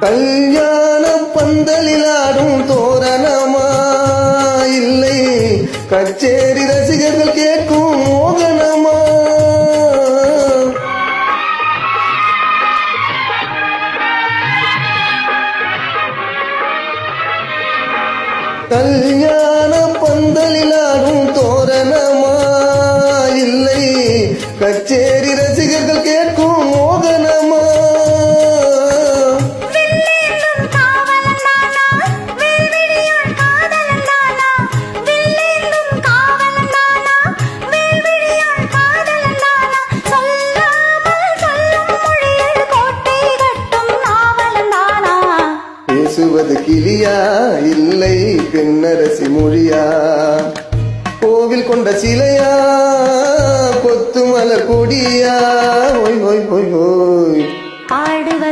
கல்யாண பந்தலில் ஆடும் தோரணமா? இல்லை. கச்சேரி ரசிகர்கள் கேட்கும் மோகனமா? கல்யாண பந்தலில் ஆடும் தோரணமா? இல்லை. கச்சேரி ரசிகர்கள் பேசுவது கிளியா? இல்லை பெண்ணரசி மொழியா? கோவில் கொண்ட சிலையா? கொத்து மலர் கொடியா? ஓய் ஓய் ஓய் ஓய்.